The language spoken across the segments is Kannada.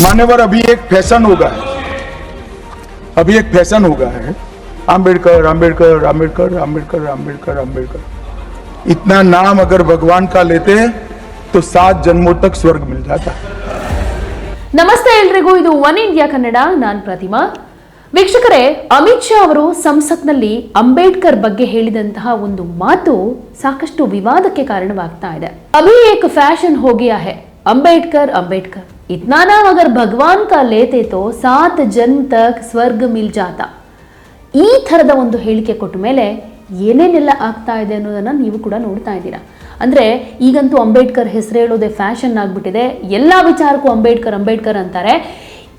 मान्यवर अभी एक फैशन हो गया है अभी एक फैशन हो गया है आम्बेडकर आम्बेडकर आम्बेडकर आम्बेडकर आम्बेडकर आम्बेडकर इतना नाम अगर भगवान का लेते हैं तो सात जन्मों तक स्वर्ग मिल जाता है ನಮಸ್ತೆ ಎಲ್ರಿಗೂ ಇದು ಒನ್ ಇಂಡಿಯಾ ಕನ್ನಡ ನಾನ್ ಪ್ರತಿಮಾ ವೀಕ್ಷಕರೇ ಅಮಿತ್ ಶಾ ಅವರು ಸಂಸತ್ನಲ್ಲಿ ಅಂಬೇಡ್ಕರ್ ಬಗ್ಗೆ ಹೇಳಿದಂತಹ ಒಂದು ಮಾತು ಸಾಕಷ್ಟು ವಿವಾದಕ್ಕೆ ಕಾರಣವಾಗ್ತಾ ಇದೆ ಅಭಿ ಏಕ್ ಫ್ಯಾಷನ್ हो गया है ಅಂಬೇಡ್ಕರ್ ಅಂಬೇಡ್ಕರ್ इतना नाम अगर भगवान का लेते तो सात जन्म तक ಸ್ವರ್ಗ ಮಿಲ್ ಜಾತಾ ಈ ಥರದ ಒಂದು ಹೇಳಿಕೆ ಕೊಟ್ಟ ಮೇಲೆ ಏನೇನೆಲ್ಲ ಆಗ್ತಾ ಇದೆ ಅನ್ನೋದನ್ನ ನೀವು ಕೂಡ ನೋಡ್ತಾ ಇದ್ದೀರಾ ಅಂದ್ರೆ ಈಗಂತೂ ಅಂಬೇಡ್ಕರ್ ಹೆಸರು ಹೇಳೋದೇ ಫ್ಯಾಷನ್ ಆಗ್ಬಿಟ್ಟಿದೆ ಎಲ್ಲ ವಿಚಾರಕ್ಕೂ ಅಂಬೇಡ್ಕರ್ ಅಂಬೇಡ್ಕರ್ ಅಂತಾರೆ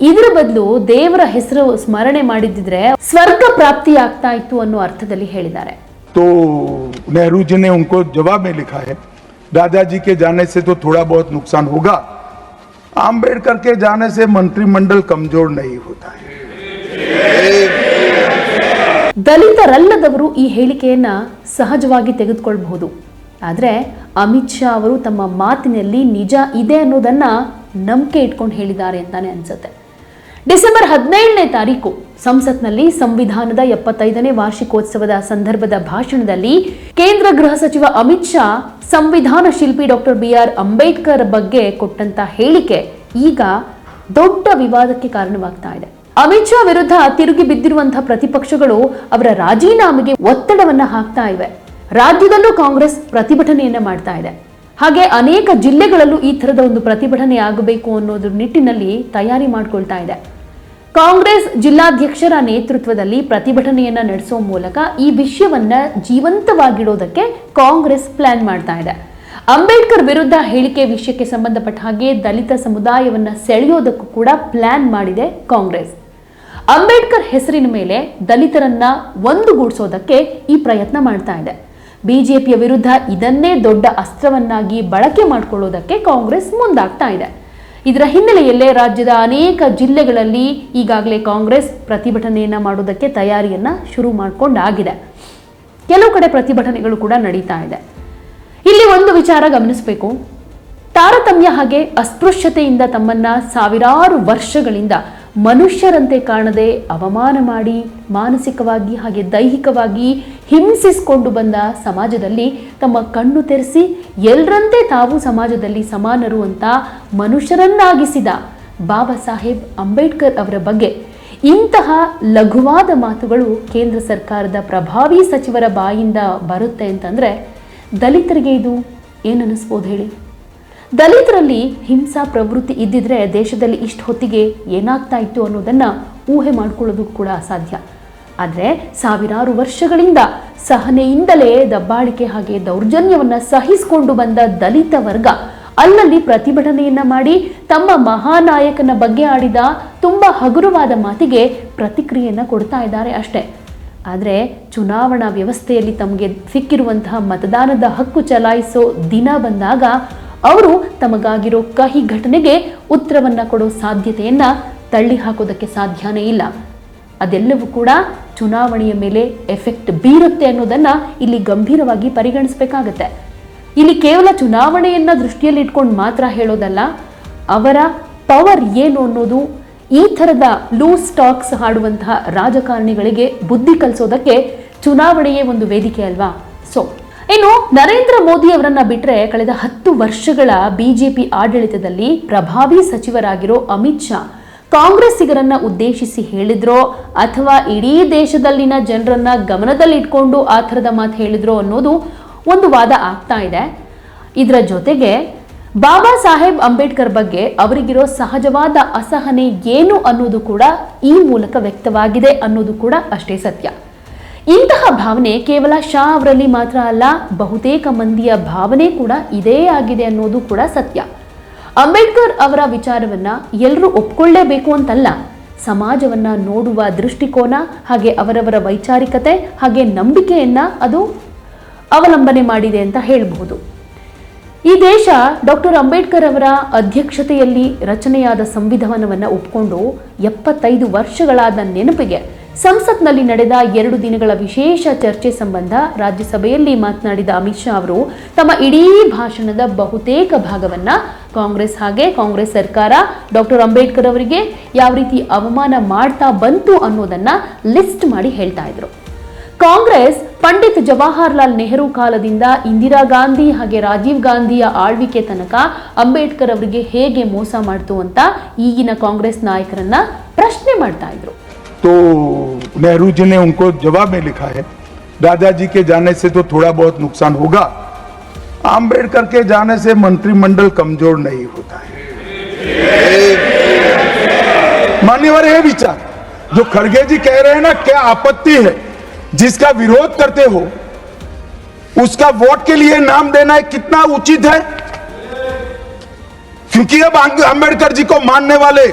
ಇದ್ರ ಬದಲು ದೇವರ ಹೆಸರು ಸ್ಮರಣೆ ಮಾಡಿದ್ದಿದ್ರೆ ಸ್ವರ್ಗ ಪ್ರಾಪ್ತಿ ಆಗ್ತಾ ಇತ್ತು ಅನ್ನೋ ಅರ್ಥದಲ್ಲಿ ಹೇಳಿದ್ದಾರೆ तो नेहरू जी ने उनको जवाब में लिखा है दादाजी के जाने से तो थोड़ा बहुत नुकसान होगा आम्बेडकर के जाने से मंत्रिमंडल कमजोर नहीं होता है ದಲಿತರಲ್ಲದವರು ಈ ಹೇಳಿಕೆಯನ್ನ ಸಹಜವಾಗಿ ತೆಗೆದುಕೊಳ್ಬಹುದು ಆದರೆ ಅಮಿತ್ ಶಾ ಅವರು ತಮ್ಮ ಮಾತಿನಲ್ಲಿ ನಿಜ ಇದೆ ಅನ್ನೋದನ್ನ ನಂಬಿಕೆ ಇಟ್ಕೊಂಡು ಹೇಳಿದ್ದಾರೆ ಅಂತಾನೆ ಅನ್ಸುತ್ತೆ ಡಿಸೆಂಬರ್ ಹದಿನೇಳನೇ ತಾರೀಕು, ಸಂಸತ್ನಲ್ಲಿ ಸಂವಿಧಾನದ ಎಪ್ಪತ್ತೈದನೇ ವಾರ್ಷಿಕೋತ್ಸವದ ಸಂದರ್ಭದ ಭಾಷಣದಲ್ಲಿ ಕೇಂದ್ರ ಗೃಹ ಸಚಿವ ಅಮಿತ್ ಶಾ ಸಂವಿಧಾನ ಶಿಲ್ಪಿ ಡಾಕ್ಟರ್ ಬಿ ಆರ್ ಅಂಬೇಡ್ಕರ್ ಬಗ್ಗೆ ಕೊಟ್ಟಂತ ಹೇಳಿಕೆ ಈಗ ದೊಡ್ಡ ವಿವಾದಕ್ಕೆ ಕಾರಣವಾಗ್ತಾ ಇದೆ. ಅಮಿತ್ ಶಾ ವಿರುದ್ಧ ತಿರುಗಿ ಬಿದ್ದಿರುವಂತಹ ಪ್ರತಿಪಕ್ಷಗಳು ಅವರ ರಾಜೀನಾಮೆಗೆ ಒತ್ತಡವನ್ನ ಹಾಕ್ತಾ ಇವೆ. ರಾಜ್ಯದಲ್ಲೂ ಕಾಂಗ್ರೆಸ್ ಪ್ರತಿಭಟನೆಯನ್ನ ಮಾಡ್ತಾ ಇದೆ. ಹಾಗೆ ಅನೇಕ ಜಿಲ್ಲೆಗಳಲ್ಲೂ ಈ ಥರದ ಒಂದು ಪ್ರತಿಭಟನೆ ಆಗಬೇಕು ಅನ್ನೋದ್ರ ನಿಟ್ಟಿನಲ್ಲಿ ತಯಾರಿ ಮಾಡ್ಕೊಳ್ತಾ ಇದೆ. ಕಾಂಗ್ರೆಸ್ ಜಿಲ್ಲಾಧ್ಯಕ್ಷರ ನೇತೃತ್ವದಲ್ಲಿ ಪ್ರತಿಭಟನೆಯನ್ನ ನಡೆಸೋ ಮೂಲಕ ಈ ವಿಷಯವನ್ನ ಜೀವಂತವಾಗಿಡೋದಕ್ಕೆ ಕಾಂಗ್ರೆಸ್ ಪ್ಲಾನ್ ಮಾಡ್ತಾ ಇದೆ. ಅಂಬೇಡ್ಕರ್ ವಿರುದ್ಧ ಹೇಳಿಕೆ ವಿಷಯಕ್ಕೆ ಸಂಬಂಧಪಟ್ಟ ಹಾಗೆ ದಲಿತ ಸಮುದಾಯವನ್ನ ಸೆಳೆಯೋದಕ್ಕೂ ಕೂಡ ಪ್ಲಾನ್ ಮಾಡಿದೆ ಕಾಂಗ್ರೆಸ್. ಅಂಬೇಡ್ಕರ್ ಹೆಸರಿನ ಮೇಲೆ ದಲಿತರನ್ನ ಒಂದುಗೂಡಿಸೋದಕ್ಕೆ ಈ ಪ್ರಯತ್ನ ಮಾಡ್ತಾ ಇದೆ. ಬಿಜೆಪಿಯ ವಿರುದ್ಧ ಇದನ್ನೇ ದೊಡ್ಡ ಅಸ್ತ್ರವನ್ನಾಗಿ ಬಳಕೆ ಮಾಡಿಕೊಳ್ಳೋದಕ್ಕೆ ಕಾಂಗ್ರೆಸ್ ಮುಂದಾಗ್ತಾ ಇದೆ. ಇದರ ಹಿನ್ನೆಲೆಯಲ್ಲೇ ರಾಜ್ಯದ ಅನೇಕ ಜಿಲ್ಲೆಗಳಲ್ಲಿ ಈಗಾಗಲೇ ಕಾಂಗ್ರೆಸ್ ಪ್ರತಿಭಟನೆಯನ್ನ ಮಾಡೋದಕ್ಕೆ ತಯಾರಿಯನ್ನ ಶುರು ಮಾಡ್ಕೊಂಡಾಗಿದೆ. ಕೆಲವು ಕಡೆ ಪ್ರತಿಭಟನೆಗಳು ಕೂಡ ನಡೀತಾ ಇದೆ. ಇಲ್ಲಿ ಒಂದು ವಿಚಾರ ಗಮನಿಸಬೇಕು. ತಾರತಮ್ಯ ಹಾಗೆ ಅಸ್ಪೃಶ್ಯತೆಯಿಂದ ತಮ್ಮನ್ನ ಸಾವಿರಾರು ವರ್ಷಗಳಿಂದ ಮನುಷ್ಯರಂತೆ ಕಾಣದೆ ಅವಮಾನ ಮಾಡಿ ಮಾನಸಿಕವಾಗಿ ಹಾಗೆ ದೈಹಿಕವಾಗಿ ಹಿಂಸಿಸಿಕೊಂಡು ಬಂದ ಸಮಾಜದಲ್ಲಿ ತಮ್ಮ ಕಣ್ಣು ತೆರೆಸಿ ಎಲ್ಲರಂತೆ ತಾವು ಸಮಾಜದಲ್ಲಿ ಸಮಾನರು ಅಂತ ಮನುಷ್ಯರನ್ನಾಗಿಸಿದ ಬಾಬಾ ಸಾಹೇಬ್ ಅಂಬೇಡ್ಕರ್ ಅವರ ಬಗ್ಗೆ ಇಂತಹ ಲಘುವಾದ ಮಾತುಗಳು ಕೇಂದ್ರ ಸರ್ಕಾರದ ಪ್ರಭಾವಿ ಸಚಿವರ ಬಾಯಿಂದ ಬರುತ್ತೆ ಅಂತಂದರೆ ದಲಿತರಿಗೆ ಇದು ಏನನ್ನಿಸ್ಬೋದು ಹೇಳಿ? ದಲಿತರಲ್ಲಿ ಹಿಂಸಾ ಪ್ರವೃತ್ತಿ ಇದ್ದಿದ್ರೆ ದೇಶದಲ್ಲಿ ಇಷ್ಟು ಹೊತ್ತಿಗೆ ಏನಾಗ್ತಾ ಇತ್ತು ಅನ್ನೋದನ್ನ ಊಹೆ ಮಾಡ್ಕೊಳ್ಳೋದು ಕೂಡ ಅಸಾಧ್ಯ. ಆದರೆ ಸಾವಿರಾರು ವರ್ಷಗಳಿಂದ ಸಹನೆಯಿಂದಲೇ ದಬ್ಬಾಳಿಕೆ ಹಾಗೆ ದೌರ್ಜನ್ಯವನ್ನ ಸಹಿಸಿಕೊಂಡು ಬಂದ ದಲಿತ ವರ್ಗ ಅಲ್ಲಲ್ಲಿ ಪ್ರತಿಭಟನೆಯನ್ನ ಮಾಡಿ ತಮ್ಮ ಮಹಾನಾಯಕನ ಬಗ್ಗೆ ಆಡಿದ ತುಂಬಾ ಹಗುರವಾದ ಮಾತಿಗೆ ಪ್ರತಿಕ್ರಿಯೆಯನ್ನ ಕೊಡ್ತಾ ಇದ್ದಾರೆ ಅಷ್ಟೇ. ಆದರೆ ಚುನಾವಣಾ ವ್ಯವಸ್ಥೆಯಲ್ಲಿ ತಮಗೆ ಸಿಕ್ಕಿರುವಂತಹ ಮತದಾನದ ಹಕ್ಕು ಚಲಾಯಿಸೋ ದಿನ ಬಂದಾಗ ಅವರು ತಮಗಾಗಿರೋ ಕಹಿ ಘಟನೆಗೆ ಉತ್ತರವನ್ನು ಕೊಡೋ ಸಾಧ್ಯತೆಯನ್ನ ತಳ್ಳಿ ಹಾಕೋದಕ್ಕೆ ಸಾಧ್ಯನೇ ಇಲ್ಲ. ಅದೆಲ್ಲವೂ ಕೂಡ ಚುನಾವಣೆಯ ಮೇಲೆ ಎಫೆಕ್ಟ್ ಬೀರುತ್ತೆ ಅನ್ನೋದನ್ನ ಇಲ್ಲಿ ಗಂಭೀರವಾಗಿ ಪರಿಗಣಿಸಬೇಕಾಗತ್ತೆ. ಇಲ್ಲಿ ಕೇವಲ ಚುನಾವಣೆಯನ್ನ ದೃಷ್ಟಿಯಲ್ಲಿ ಇಟ್ಕೊಂಡು ಮಾತ್ರ ಹೇಳೋದಲ್ಲ, ಅವರ ಪವರ್ ಏನು ಅನ್ನೋದು ಈ ಥರದ ಲೂಸ್ ಟಾಕ್ಸ್ ಹಾಡುವಂತಹ ರಾಜಕಾರಣಿಗಳಿಗೆ ಬುದ್ಧಿ ಕಲಿಸೋದಕ್ಕೆ ಚುನಾವಣೆಯೇ ಒಂದು ವೇದಿಕೆ ಅಲ್ವಾ? ಸೊ ಇನ್ನು ನರೇಂದ್ರ ಮೋದಿ ಅವರನ್ನ ಬಿಟ್ರೆ ಕಳೆದ ಹತ್ತು ವರ್ಷಗಳ ಬಿಜೆಪಿ ಆಡಳಿತದಲ್ಲಿ ಪ್ರಭಾವಿ ಸಚಿವರಾಗಿರೋ ಅಮಿತ್ ಶಾ ಕಾಂಗ್ರೆಸ್ಸಿಗರನ್ನ ಉದ್ದೇಶಿಸಿ ಹೇಳಿದ್ರೋ ಅಥವಾ ಇಡೀ ದೇಶದಲ್ಲಿನ ಜನರನ್ನ ಗಮನದಲ್ಲಿಟ್ಕೊಂಡು ಆ ಥರದ ಮಾತು ಹೇಳಿದ್ರೋ ಅನ್ನೋದು ಒಂದು ವಾದ ಆಗ್ತಾ ಇದೆ. ಇದರ ಜೊತೆಗೆ ಬಾಬಾ ಸಾಹೇಬ್ ಅಂಬೇಡ್ಕರ್ ಬಗ್ಗೆ ಅವರಿಗಿರೋ ಸಹಜವಾದ ಅಸಹನೆ ಏನು ಅನ್ನೋದು ಕೂಡ ಈ ಮೂಲಕ ವ್ಯಕ್ತವಾಗಿದೆ ಅನ್ನೋದು ಕೂಡ ಅಷ್ಟೇ ಸತ್ಯ. ಇಂತಹ ಭಾವನೆ ಕೇವಲ ಶಾ ಅವರಲ್ಲಿ ಮಾತ್ರ ಅಲ್ಲ, ಬಹುತೇಕ ಮಂದಿಯ ಭಾವನೆ ಕೂಡ ಇದೇ ಆಗಿದೆ ಅನ್ನೋದು ಕೂಡ ಸತ್ಯ. ಅಂಬೇಡ್ಕರ್ ಅವರ ವಿಚಾರವನ್ನ ಎಲ್ಲರೂ ಒಪ್ಕೊಳ್ಳೇಬೇಕು ಅಂತಲ್ಲ. ಸಮಾಜವನ್ನ ನೋಡುವ ದೃಷ್ಟಿಕೋನ, ಹಾಗೆ ಅವರವರ ವೈಚಾರಿಕತೆ, ಹಾಗೆ ನಂಬಿಕೆಯನ್ನ ಅದು ಅವಲಂಬನೆ ಮಾಡಿದೆ ಅಂತ ಹೇಳಬಹುದು. ಈ ದೇಶ ಡಾಕ್ಟರ್ ಅಂಬೇಡ್ಕರ್ ಅವರ ಅಧ್ಯಕ್ಷತೆಯಲ್ಲಿ ರಚನೆಯಾದ ಸಂವಿಧಾನವನ್ನು ಒಪ್ಕೊಂಡು ಎಪ್ಪತ್ತೈದು ವರ್ಷಗಳಾದ ನೆನಪಿಗೆ ಸಂಸತ್ನಲ್ಲಿ ನಡೆದ ಎರಡು ದಿನಗಳ ವಿಶೇಷ ಚರ್ಚೆ ಸಂಬಂಧ ರಾಜ್ಯಸಭೆಯಲ್ಲಿ ಮಾತನಾಡಿದ ಅಮಿತ್ ಶಾ ಅವರು, ತಮ್ಮ ಇಡೀ ಭಾಷಣದ ಬಹುತೇಕ ಭಾಗವನ್ನ ಕಾಂಗ್ರೆಸ್ ಹಾಗೆ ಕಾಂಗ್ರೆಸ್ ಸರ್ಕಾರ, ಡಾಕ್ಟರ್ ಅಂಬೇಡ್ಕರ್ ಅವರಿಗೆ ಯಾವ ರೀತಿ ಅವಮಾನ ಮಾಡ್ತಾ ಬಂತು ಅನ್ನೋದನ್ನ ಲಿಸ್ಟ್ ಮಾಡಿ ಹೇಳ್ತಾ ಇದ್ರು. ಕಾಂಗ್ರೆಸ್ ಪಂಡಿತ್ ಜವಾಹರ್ಲಾಲ್ ನೆಹರು ಕಾಲದಿಂದ ಇಂದಿರಾ ಗಾಂಧಿ ಹಾಗೆ ರಾಜೀವ್ ಗಾಂಧಿಯ ಆಳ್ವಿಕೆ ತನಕ ಅಂಬೇಡ್ಕರ್ ಅವರಿಗೆ ಹೇಗೆ ಮೋಸ ಮಾಡ್ತು ಅಂತ ಈಗಿನ ಕಾಂಗ್ರೆಸ್ ನಾಯಕರನ್ನ ಪ್ರಶ್ನೆ ಮಾಡ್ತಾ ಇದ್ರು. तो नेहरू जी ने उनको जवाब में लिखा है, दादाजी के जाने से तो थोड़ा बहुत नुकसान होगा। आम्बेडकर के जाने से मंत्रिमंडल कमज़ोर नहीं होता है। मान्यवर है विचार, जो खड़गे जी कह रहे हैं ना, क्या आपत्ति है? जिसका विरोध करते हो, उसका वोट के लिए नाम देना है कितना उचित है? क्योंकि अब अंबेडकर जी को मानने वाले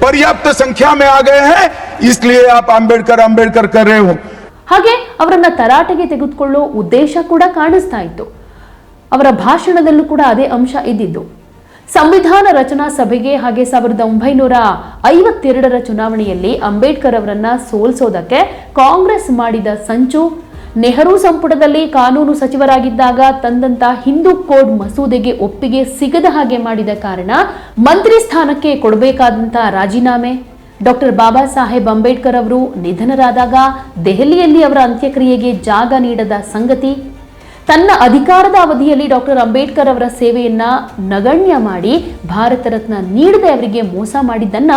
पर्याप्त संख्या में आ गए हैं इसलिए आप अंबेडकर अंबेडकर कर रहे हो ಹಾಗೆ ಅವರನ್ನ ತರಾಟೆಗೆ ತೆಗೆದುಕೊಳ್ಳೋ ಉದ್ದೇಶ ಕೂಡ ಕಾಣಿಸ್ತಾ ಇತ್ತು ಅವರ ಭಾಷಣದಲ್ಲೂ ಕೂಡ ಅದೇ ಅಂಶ ಇದ್ದಿದ್ದು ಸಂವಿಧಾನ ರಚನಾ ಸಭೆಗೆ ಹಾಗೆ ಸಾವಿರದ ಒಂಬೈನೂರ ಐವತ್ತೆರಡರ ಚುನಾವಣೆಯಲ್ಲಿ ಅಂಬೇಡ್ಕರ್ ಅವರನ್ನ ಸೋಲ್ಸೋದಕ್ಕೆ ಕಾಂಗ್ರೆಸ್ ಮಾಡಿದ ಸಂಚು ನೆಹರು ಸಂಪುಟದಲ್ಲಿ ಕಾನೂನು ಸಚಿವರಾಗಿದ್ದಾಗ ತಂದಂತ ಹಿಂದೂ ಕೋಡ್ ಮಸೂದೆಗೆ ಒಪ್ಪಿಗೆ ಸಿಗದ ಹಾಗೆ ಮಾಡಿದ ಕಾರಣ ಮಂತ್ರಿ ಸ್ಥಾನಕ್ಕೆ ಕೊಡಬೇಕಾದಂತ ರಾಜೀನಾಮೆ ಡಾಕ್ಟರ್ ಬಾಬಾ ಸಾಹೇಬ್ ಅಂಬೇಡ್ಕರ್ ಅವರು ನಿಧನರಾದಾಗ ದೆಹಲಿಯಲ್ಲಿ ಅವರ ಅಂತ್ಯಕ್ರಿಯೆಗೆ ಜಾಗ ನೀಡದ ಸಂಗತಿ, ತನ್ನ ಅಧಿಕಾರದ ಅವಧಿಯಲ್ಲಿ ಡಾಕ್ಟರ್ ಅಂಬೇಡ್ಕರ್ ಅವರ ಸೇವೆಯನ್ನ ನಗಣ್ಯ ಮಾಡಿ ಭಾರತ ರತ್ನ ನೀಡದೆ ಅವರಿಗೆ ಮೋಸ ಮಾಡಿದ್ದನ್ನ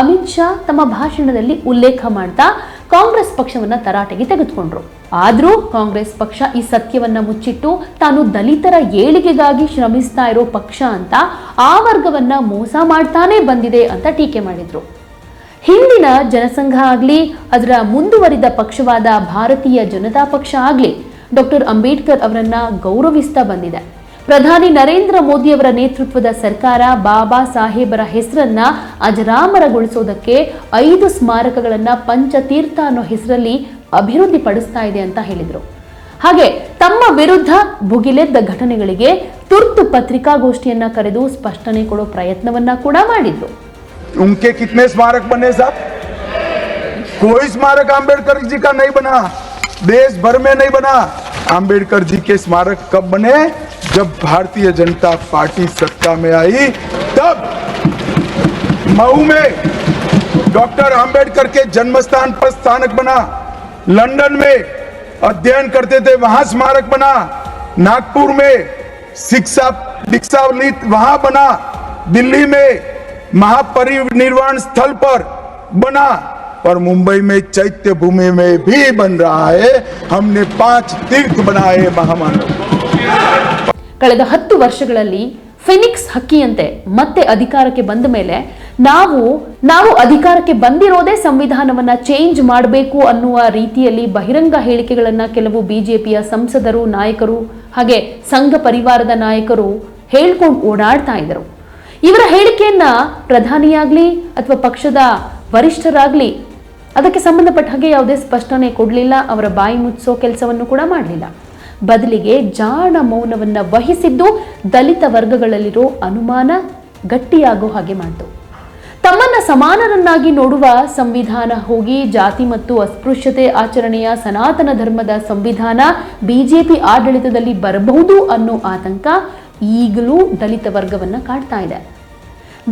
ಅಮಿತ್ ಶಾ ತಮ್ಮ ಭಾಷಣದಲ್ಲಿ ಉಲ್ಲೇಖ ಮಾಡ್ತಾ ಕಾಂಗ್ರೆಸ್ ಪಕ್ಷವನ್ನ ತರಾಟೆಗೆ ತೆಗೆದುಕೊಂಡ್ರು. ಆದರೂ ಕಾಂಗ್ರೆಸ್ ಪಕ್ಷ ಈ ಸತ್ಯವನ್ನ ಮುಚ್ಚಿಟ್ಟು ತಾನು ದಲಿತರ ಏಳಿಗೆಗಾಗಿ ಶ್ರಮಿಸ್ತಾ ಇರೋ ಪಕ್ಷ ಅಂತ ಆ ವರ್ಗವನ್ನ ಮೋಸ ಮಾಡ್ತಾನೆ ಬಂದಿದೆ ಅಂತ ಟೀಕೆ ಮಾಡಿದ್ರು. ಹಿಂದಿನ ಜನಸಂಘ ಆಗಲಿ, ಅದರ ಮುಂದುವರಿದ ಪಕ್ಷವಾದ ಭಾರತೀಯ ಜನತಾ ಪಕ್ಷ ಆಗಲಿ, ಡಾಕ್ಟರ್ ಅಂಬೇಡ್ಕರ್ ಅವರನ್ನ ಗೌರವಿಸ್ತಾ ಬಂದಿದೆ. ಪ್ರಧಾನಿ ನರೇಂದ್ರ ಮೋದಿ ಅವರ ನೇತೃತ್ವದ ಸರ್ಕಾರ ಬಾಬಾ ಸಾಹೇಬರ ಹೆಸರನ್ನ ಅಜರಾಮರಗೊಳಿಸೋದಕ್ಕೆ ಐದು ಸ್ಮಾರಕಗಳನ್ನ ಪಂಚತೀರ್ಥ ಅನ್ನೋ ಹೆಸರಲ್ಲಿ ಅಭಿವೃದ್ಧಿ ಪಡಿಸ್ತಾ ಇದೆ ಅಂತ ಹೇಳಿದರು. ಹಾಗೆ ತಮ್ಮ ವಿರುದ್ಧ ಭುಗಿಲೆದ್ದ ಘಟನೆಗಳಿಗೆ ತುರ್ತು ಪತ್ರಿಕಾಗೋಷ್ಠಿಯನ್ನ ಕರೆದು ಸ್ಪಷ್ಟನೆ ಕೊಡೋ ಪ್ರಯತ್ನವನ್ನ ಕೂಡ ಮಾಡಿದ್ರು. उनके कितने स्मारक बने साहब? कोई स्मारक अंबेडकर जी का नहीं बना। देश भर में नहीं बना। अंबेडकर जी के स्मारक कब बने? जब भारतीय जनता पार्टी सत्ता में आई, तब मऊ में डॉक्टर अंबेडकर के जन्म स्थान पर स्थानक बना। लंदन में अध्ययन करते थे, वहाँ स्मारक बना। नागपुर में शिक्षा दीक्षा वहाँ बना। दिल्ली में महापरिनिर्वाण स्थल पर बना और मुंबई में चैत्य भूमि में भी बन रहा है हमने पांच तीर्थ बनाए महामानव ಕಳೆದ ಹತ್ತು ವರ್ಷಗಳಲ್ಲಿ ಫಿನಿಕ್ಸ್ ಹಕ್ಕಿಯಂತೆ ಮತ್ತೆ ಅಧಿಕಾರಕ್ಕೆ ಬಂದ ಮೇಲೆ ನಾವು ನಾವು ಅಧಿಕಾರಕ್ಕೆ ಬಂದಿರೋದೇ ಸಂವಿಧಾನವನ್ನ ಚೇಂಜ್ ಮಾಡಬೇಕು ಅನ್ನುವ ರೀತಿಯಲ್ಲಿ ಬಹಿರಂಗ ಹೇಳಿಕೆಗಳನ್ನ ಕೆಲವು ಬಿಜೆಪಿಯ ಸಂಸದರು ನಾಯಕರು ಹಾಗೆ ಸಂಘ ಪರಿವಾರದ ನಾಯಕರು ಹೇಳ್ಕೊಂಡು ಓಡಾಡ್ತಾ ಇದ್ರು ಇವರ ಹೇಳಿಕೆಯನ್ನ ಪ್ರಧಾನಿಯಾಗ್ಲಿ ಅಥವಾ ಪಕ್ಷದ ವರಿಷ್ಠರಾಗ್ಲಿ, ಅದಕ್ಕೆ ಸಂಬಂಧಪಟ್ಟ ಹಾಗೆ ಯಾವುದೇ ಸ್ಪಷ್ಟನೆ ಕೊಡಲಿಲ್ಲ, ಅವರ ಬಾಯಿ ಮುಚ್ಚೋ ಕೆಲಸವನ್ನು ಕೂಡ ಮಾಡಲಿಲ್ಲ. ಬದಲಿಗೆ ಜಾಣ ಮೌನವನ್ನ ವಹಿಸಿದ್ದು ದಲಿತ ವರ್ಗಗಳಲ್ಲಿರೋ ಅನುಮಾನ ಗಟ್ಟಿಯಾಗೋ ಹಾಗೆ ಮಾಡಿತು. ತಮ್ಮನ್ನ ಸಮಾನರನ್ನಾಗಿ ನೋಡುವ ಸಂವಿಧಾನ ಹೋಗಿ ಜಾತಿ ಮತ್ತು ಅಸ್ಪೃಶ್ಯತೆ ಆಚರಣೆಯ ಸನಾತನ ಧರ್ಮದ ಸಂವಿಧಾನ ಬಿಜೆಪಿ ಆಡಳಿತದಲ್ಲಿ ಬರಬಹುದು ಅನ್ನೋ ಆತಂಕ ಈಗಲೂ ದಲಿತ ವರ್ಗವನ್ನ ಕಾಡ್ತಾ ಇದೆ.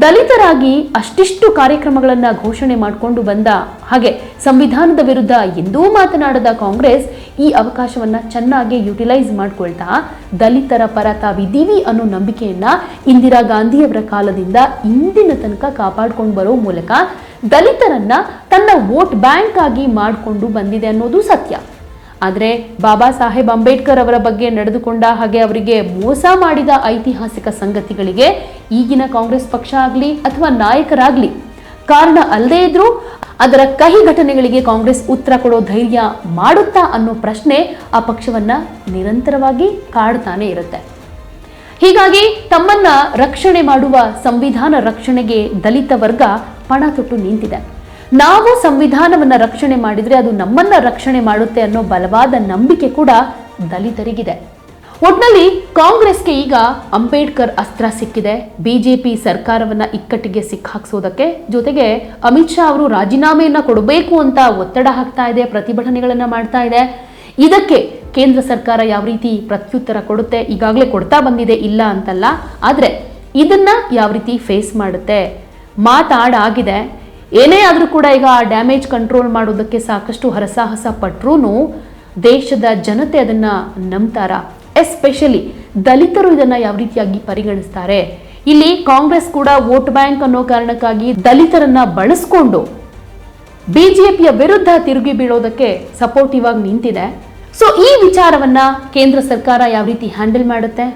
ದಲಿತರಾಗಿ ಅಷ್ಟಿಷ್ಟು ಕಾರ್ಯಕ್ರಮಗಳನ್ನು ಘೋಷಣೆ ಮಾಡಿಕೊಂಡು ಬಂದ ಹಾಗೆ ಸಂವಿಧಾನದ ವಿರುದ್ಧ ಎಂದೂ ಮಾತನಾಡದ ಕಾಂಗ್ರೆಸ್ ಈ ಅವಕಾಶವನ್ನ ಚೆನ್ನಾಗಿ ಯುಟಿಲೈಸ್ ಮಾಡಿಕೊಳ್ತಾ ದಲಿತರ ಪರ ತಾವಿದ್ದೀವಿ ಅನ್ನೋ ನಂಬಿಕೆಯನ್ನ ಇಂದಿರಾ ಗಾಂಧಿಯವರ ಕಾಲದಿಂದ ಇಂದಿನ ತನಕ ಕಾಪಾಡ್ಕೊಂಡು ಬರೋ ಮೂಲಕ ದಲಿತರನ್ನ ತನ್ನ ವೋಟ್ ಬ್ಯಾಂಕ್ ಆಗಿ ಮಾಡಿಕೊಂಡು ಬಂದಿದೆ ಅನ್ನೋದು ಸತ್ಯ. ಆದರೆ ಬಾಬಾ ಸಾಹೇಬ್ ಅಂಬೇಡ್ಕರ್ ಅವರ ಬಗ್ಗೆ ನಡೆದುಕೊಂಡ ಹಾಗೆ ಅವರಿಗೆ ಮೋಸ ಮಾಡಿದ ಐತಿಹಾಸಿಕ ಸಂಗತಿಗಳಿಗೆ ಈಗಿನ ಕಾಂಗ್ರೆಸ್ ಪಕ್ಷ ಆಗಲಿ ಅಥವಾ ನಾಯಕರಾಗಲಿ ಕಾರಣ ಅಲ್ಲದೇ ಇದ್ರೂ ಅದರ ಕಹಿ ಘಟನೆಗಳಿಗೆ ಕಾಂಗ್ರೆಸ್ ಉತ್ತರ ಕೊಡೋ ಧೈರ್ಯ ಮಾಡುತ್ತಾ ಅನ್ನೋ ಪ್ರಶ್ನೆ ಆ ಪಕ್ಷವನ್ನ ನಿರಂತರವಾಗಿ ಕಾಡ್ತಾನೆ ಇರುತ್ತೆ. ಹೀಗಾಗಿ ತಮ್ಮನ್ನ ರಕ್ಷಣೆ ಮಾಡುವ ಸಂವಿಧಾನ ರಕ್ಷಣೆಗೆ ದಲಿತ ವರ್ಗ ಪಣ ತೊಟ್ಟು ನಿಂತಿದೆ. ನಾವು ಸಂವಿಧಾನವನ್ನ ರಕ್ಷಣೆ ಮಾಡಿದ್ರೆ ಅದು ನಮ್ಮನ್ನ ರಕ್ಷಣೆ ಮಾಡುತ್ತೆ ಅನ್ನೋ ಬಲವಾದ ನಂಬಿಕೆ ಕೂಡ ದಲಿತರಿಗಿದೆ. ಒಟ್ನಲ್ಲಿ ಕಾಂಗ್ರೆಸ್ಗೆ ಈಗ ಅಂಬೇಡ್ಕರ್ ಅಸ್ತ್ರ ಸಿಕ್ಕಿದೆ. ಬಿಜೆಪಿ ಸರ್ಕಾರವನ್ನ ಇಕ್ಕಟ್ಟಿಗೆ ಸಿಕ್ಕಾಕ್ಸೋದಕ್ಕೆ ಜೊತೆಗೆ ಅಮಿತ್ ಶಾ ಅವರು ರಾಜೀನಾಮೆಯನ್ನ ಕೊಡಬೇಕು ಅಂತ ಒತ್ತಡ ಹಾಕ್ತಾ ಇದೆ, ಪ್ರತಿಭಟನೆಗಳನ್ನ ಮಾಡ್ತಾ ಇದೆ. ಇದಕ್ಕೆ ಕೇಂದ್ರ ಸರ್ಕಾರ ಯಾವ ರೀತಿ ಪ್ರತ್ಯುತ್ತರ ಕೊಡುತ್ತೆ ಈಗಾಗಲೇ ಕೊಡ್ತಾ ಬಂದಿದೆ, ಇಲ್ಲ ಅಂತಲ್ಲ. ಆದರೆ ಇದನ್ನ ಯಾವ ರೀತಿ ಫೇಸ್ ಮಾಡುತ್ತೆ? ಮಾತಾಡಾಗಿದೆ. ಏನೇ ಆದರೂ ಕೂಡ ಈಗ ಆ ಡ್ಯಾಮೇಜ್ ಕಂಟ್ರೋಲ್ ಮಾಡೋದಕ್ಕೆ ಸಾಕಷ್ಟು ಹರಸಾಹಸ ಪಟ್ಟರೂ ದೇಶದ ಜನತೆ ಅದನ್ನು ನಂಬ್ತಾರ. ಎಸ್ಪೆಷಲಿ ದಲಿತರು ಇದನ್ನು ಯಾವ ರೀತಿಯಾಗಿ ಪರಿಗಣಿಸ್ತಾರೆ. ಇಲ್ಲಿ ಕಾಂಗ್ರೆಸ್ ಕೂಡ ವೋಟ್ ಬ್ಯಾಂಕ್ ಅನ್ನೋ ಕಾರಣಕ್ಕಾಗಿ ದಲಿತರನ್ನ ಬಳಸ್ಕೊಂಡು ಬಿಜೆಪಿಯ ವಿರುದ್ಧ ತಿರುಗಿ ಬೀಳೋದಕ್ಕೆ ಸಪೋರ್ಟಿವ್ ಆಗಿ ನಿಂತಿದೆ. ಸೊ ಈ ವಿಚಾರವನ್ನ ಕೇಂದ್ರ ಸರ್ಕಾರ ಯಾವ ರೀತಿ ಹ್ಯಾಂಡಲ್ ಮಾಡುತ್ತೆ?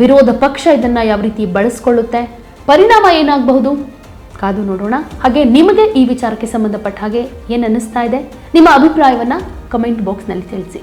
ವಿರೋಧ ಪಕ್ಷ ಇದನ್ನ ಯಾವ ರೀತಿ ಬಳಸ್ಕೊಳ್ಳುತ್ತೆ? ಪರಿಣಾಮ ಏನಾಗಬಹುದು? ಕಾದು ನೋಡೋಣ. ಹಾಗೆ ನಿಮಗೆ ಈ ವಿಚಾರಕ್ಕೆ ಸಂಬಂಧಪಟ್ಟ ಹಾಗೆ ಏನು ಇದೆ? ನಿಮ್ಮ ಅಭಿಪ್ರಾಯವನ್ನ ಕಮೆಂಟ್ ಬಾಕ್ಸ್ನಲ್ಲಿ ತಿಳಿಸಿ.